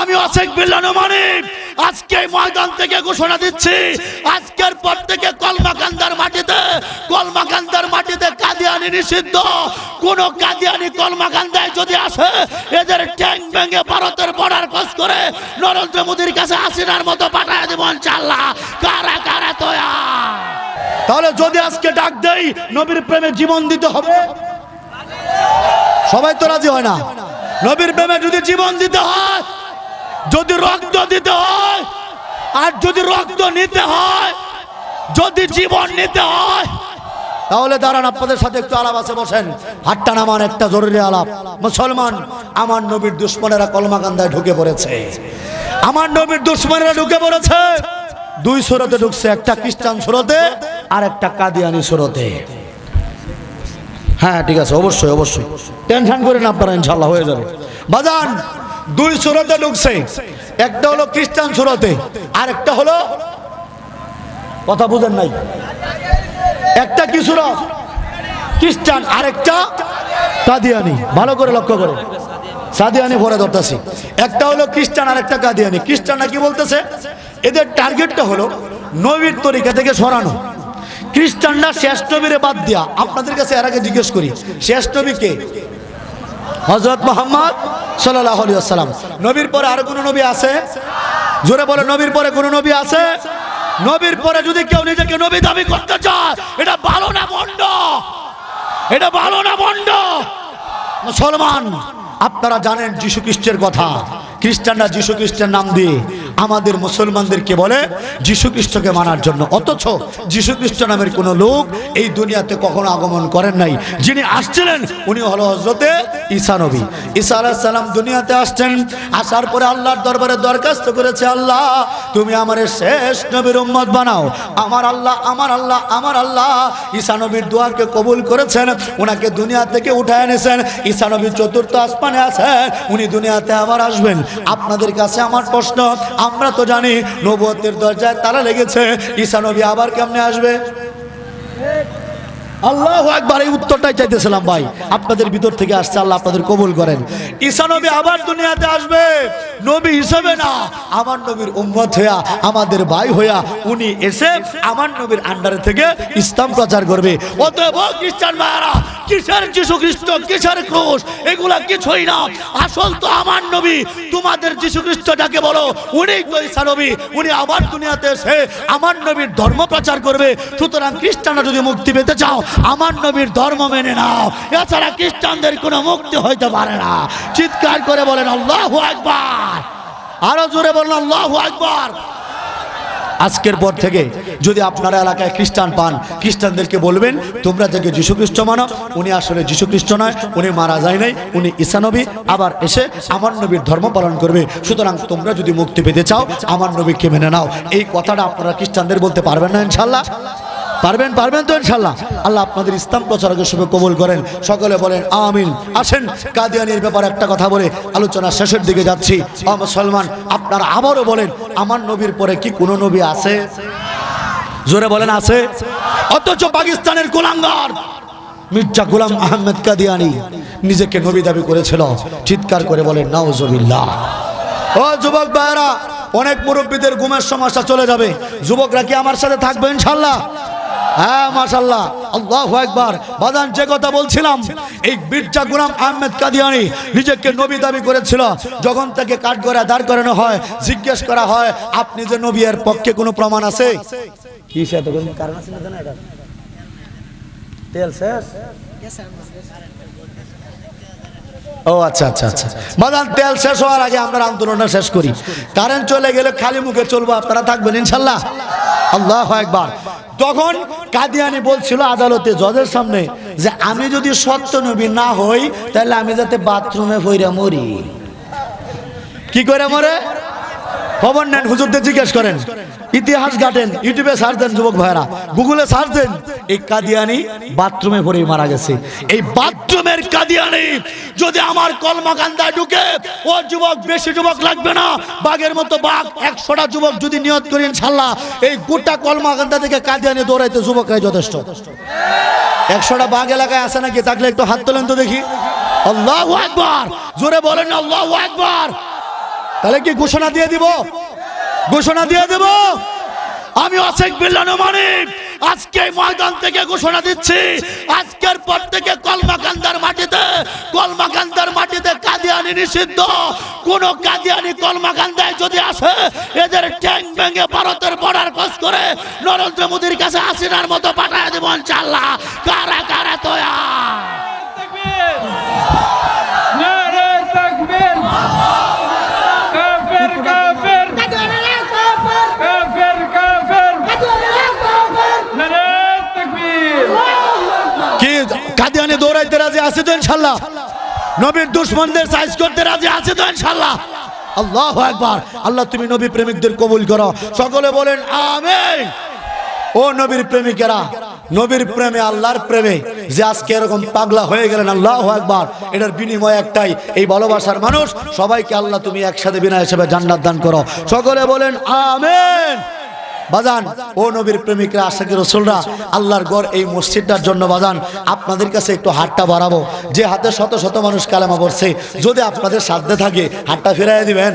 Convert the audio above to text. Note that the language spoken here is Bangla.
আমি অশেখ বিল্লানো মানিক আজকে ময়দান থেকে ঘোষণা দিচ্ছি, আজকের পর থেকে কলমাকান্দার মাটিতে কলমাকান্দার মাটিতে কাদিয়ানি নিষিদ্ধ। কোন কাদিয়ানি কলমাকান্দায় যদি আসে, এদের ট্যাঙ্ক ভেঙে ভারতের বর্ডার ক্রস করে নরেন্দ্র মোদীর কাছে হাসিনার মতো পাঠায় দেব ইনশাল্লাহ কারা কারা তোয়া তাহলে যদি আজকে ডাক দেই, নবীর প্রেমে জীবন দিতে হবে। সবাই তো রাজি হয় না। নবীর প্রেমে যদি জীবন দিতে হয় যদি রক্ত দিতে হয়, আর যদি রক্ত নিতে হয়, যদি জীবন নিতে হয়, তাহলে দাঁড়ান আপনাদের সাথে একটু আলাপ আছে, বসেন। হাট্টা নামান, একটা জরুরি আলাপ। মুসলমান, আমার নবীর দুশ্মনেরা কলমাকান্দায় ঢুকে পড়েছে। আমার নবীর দুশ্মনেরা ঢুকে পড়েছে। দুই সুরতে ঢুকছে, একটা খ্রিস্টান সুরতে, আর একটা কাদিয়ানি সুরতে। হ্যাঁ ঠিক আছে, অবশ্যই অবশ্যই। টেনশন করেন আপনারা ইনশাল্লাহ হয়ে যাবে। বাজান দুই সুরতে ঢুকছে। একটা হলো খ্রিস্টান সুরতে আর একটা হলো কথা বুঝেন নাই। একটা কি সুরত খ্রিস্টান আর আরেকটা কাদিয়ানি। ভালো করে লক্ষ্য করে। সাদিয়ানি ভরে ধরতেছি। একটা হলো খ্রিস্টান আর একটা কাদিয়ানি। খ্রিস্টানরা কি বলতেছে? এদের টার্গেটটা হলো নবীর তরিকা থেকে সরানো। খ্রিস্টানরা শেষ নবীরে বাদ দিয়া, আপনাদের কাছে এর আগে জিজ্ঞেস করি, শেষ হজরত মোহাম্মদ সাল্লাম নবীর পরে আর কোনো নবী আছে? জোরে বলে, নবীর পরে কোনো নবী আছে? নবীর পরে যদি কেউ নিজেকে নবী দাবি করতে চায়, এটা ভালো না বন্ড এটা ভালো না বন্ড মুসলমান, আপনারা জানেন যীশু খ্রিস্টের কথা। খ্রিস্টানরা যীশু খ্রিস্টের নাম দিয়ে আমাদের মুসলমানদেরকে বলে যীশু খ্রিস্টকে মানার জন্য। অথচ যীশু খ্রিস্ট নামের কোনো লোক এই দুনিয়াতে কখনো আগমন করেন নাই। যিনি আসছিলেন, উনি হলো হজরতে ঈসা নবী। ঈসা সালাম দুনিয়াতে আসছেন, আসার পরে আল্লাহর দরবারে দরখাস্ত করেছে, আল্লাহ, তুমি আমার শেষ নবীর উম্মত বানাও। আমার আল্লাহ আমার আল্লাহ আমার আল্লাহ। ঈসা নবীর দোয়াকে কবুল করেছেন ওনাকে দুনিয়া থেকে উঠে এনেছেন। ঈসা নবী চতুর্থ আসমানে আছেন, উনি দুনিয়াতে আবার আসবেন। আপনাদের কাছে আমার প্রশ্ন, আমরা তো জানি নবুয়তের দরজায় তারা লেগেছে, ঈসা নবী আবার কেমনে আসবে? আল্লাহ একবার এই উত্তরটাই চাইতেছিলাম ভাই। আপনাদের ভিতর থেকে আসছে, আল্লাহ আপনাদের কবুল করেন। ঈসা নবী আবার দুনিয়াতে আসবে। নবী হিসেবে না। আমার নবীর উম্মত হইয়া, আমাদের ভাই হইয়া, উনি এসে আমার নবীর আন্ডারে থেকে ইসলাম প্রচার করবে। অতএব খ্রিস্টান ভাইয়ারা, কিসের যীশু খ্রিস্ট কিসের ক্রুশ? এগুলা কিছুই না। আসল তো আমার নবী। তোমাদের যীশু খ্রিস্ট যাকে বলো উনি তো ঈসা নবী। উনি আবার দুনিয়াতে এসে আমার নবীর ধর্ম প্রচার করবে। সুতরাং খ্রিস্টানরা যদি মুক্তি পেতে চাও, আমার নবীর ধর্ম মেনে নাও। এছাড়া খ্রিস্টানদের কোনো মুক্তি হইতে পারে না। চিৎকার করে বলেন, আল্লাহ একবার আরও জোরে বলেন, আল্লাহ একবার আজকের পর থেকে যদি আপনারা এলাকায় খ্রিস্টান পান, খ্রিস্টানদেরকে বলবেন, তোমরা যাকে খ্রিস্ট মানো, উনি আসলে খ্রিস্ট নয়, উনি মারা যায় নাই, উনি ঈসানবী আবার এসে আমার নবীর ধর্ম পালন করবে। সুতরাং তোমরা যদি মুক্তি পেতে চাও, আমার নবীকে মেনে নাও। এই কথাটা আপনারা খ্রিস্টানদের বলতে পারবেন না ইনশাল্লাহ পারবেন পারবেন তো ইনশাল্লাহ। আল্লাহ আপনাদের ইসলাম প্রচারকের শুভে কবুল করেন। সকলে বলেন, আমিন। আসেন, কাদিয়ানির ব্যাপারে একটা কথা বলে আলোচনা শেষের দিকে যাচ্ছি। মুসলমান, আপনারা আবারও বলেন, আমার নবীর পরে কি কোনো নবী আছে? জোরে বলেন, আছে। অথচ পাকিস্তানের গোলাঙ্গার মির্জা গোলাম আহমেদ কাদিয়ানি নিজেকে নবী দাবি করেছিল। চিৎকার করে বলেন নাউজবিল্লাহ। ও, যুবক ভাইরা অনেক মুরব্বীদের ঘুমের সমস্যা চলে যাবে। যুবকরা কি আমার সাথে থাকবে ইনশাল্লাহ? হ্যাঁ আল্লাহ যে কথা বলছিলাম, এই আহমেদ কাদিয়ানি নিজেকে নবী দাবি করেছিল। যখন তাকে দাঁড় করানো হয়, জিজ্ঞেস করা হয়, আপনি যে নবী, এর পক্ষে কোনো প্রমাণ আছে? ও আচ্ছা আচ্ছা আচ্ছা। বাদান, তেল শেষ হওয়ার আগে আমরা আন্দোলনটা শেষ করি। কারেন্ট চলে গেলে খালি মুখে চলবো, আপনারা থাকবেন ইনশাল্লাহ আল্লাহ একবার তখন কাদিয়ানি বলছিল আদালতে, জজের সামনে, যে আমি যদি সত্য নবী না হই, তাহলে আমি যাতে বাথরুমে ভইরা মরি। কি করে মরে? খবর নেন, হুজুরদের জিজ্ঞেস করেন। ইতিহাস ঘাটেন, ইউটিউবে সার্চ দেন যুবক ভাইরা গুগলে সার্চ দেন, এই কাদিয়ানি বাথরুমে পড়ে মারা গেছে। এই বাথরুমের কাদিয়ানি যদি আমার কলমাকান্দায় ঢুকে, ও যুবক, বেশি যুবক লাগবে না। বাঘের মতো বাঘ, একশোটা যুবক যদি নিয়ত করি, ইনশাল্লাহ, এই গোটা কলমাকান্দা থেকে কাদিয়ানি দৌড়াইতে যুবকরাই যথেষ্ট। একশোটা বাঘ এলাকায় আছে নাকি? থাকলে একটু হাত তোলেন তো দেখি। আল্লাহ একবার জোরে বলেন, আল্লাহ একবার তাহলে কি ঘোষণা দিয়ে দিব? ঘোষণা দিয়ে দেব? আমি অশেখ বিল্লান মানিক আজকে ময়দান থেকে ঘোষণা দিচ্ছি। আজকের পর থেকে কলমাকান্দার মাটিতে কলমাকান্দার মাটিতে কাদিয়ানি নিষিদ্ধ। কোন কাদিয়ানি কলমাকান্দায় যদি আসে, এদের ট্যাং ভেঙে ভারতের বর্ডার ক্রস করে নরেন্দ্র মোদীর কাছে হাসিনার মতো পাঠায় দেব ইনশাল্লাহ কারা কারা তোয়া আছে তো ইনশাল্লাহ? নবীর দুশ্মনদের সাইজ করতে রাজি আছে তো ইনশাল্লাহ? আল্লাহ একবার আল্লাহ, তুমি নবী প্রেমিকদের কবুল করো। সকলে বলেন, আমিন। ও নবীর প্রেমিকেরা, নবীর প্রেমে আল্লাহর প্রেমে যে আজকে এরকম পাগলা হয়ে গেলেন, আল্লাহ একবার এটার বিনিময় একটাই, এই ভালোবাসার মানুষ, সবাইকে আল্লাহ তুমি একসাথে বিনা হিসেবে জান্নাত দান করো। সকলে বলেন, আমেন। বাজান, ও নবীর প্রেমিকরা, আশাকি রসুলরা, আল্লাহর গড় এই মসজিদটার জন্য বাজান, আপনাদের কাছে একটু হাতটা বাড়াবো। যে হাতে শত শত মানুষ কালেমা পড়ছে, যদি আপনাদের সাধ্যে থাকে, হাতটা ফেরাইয়া দিবেন।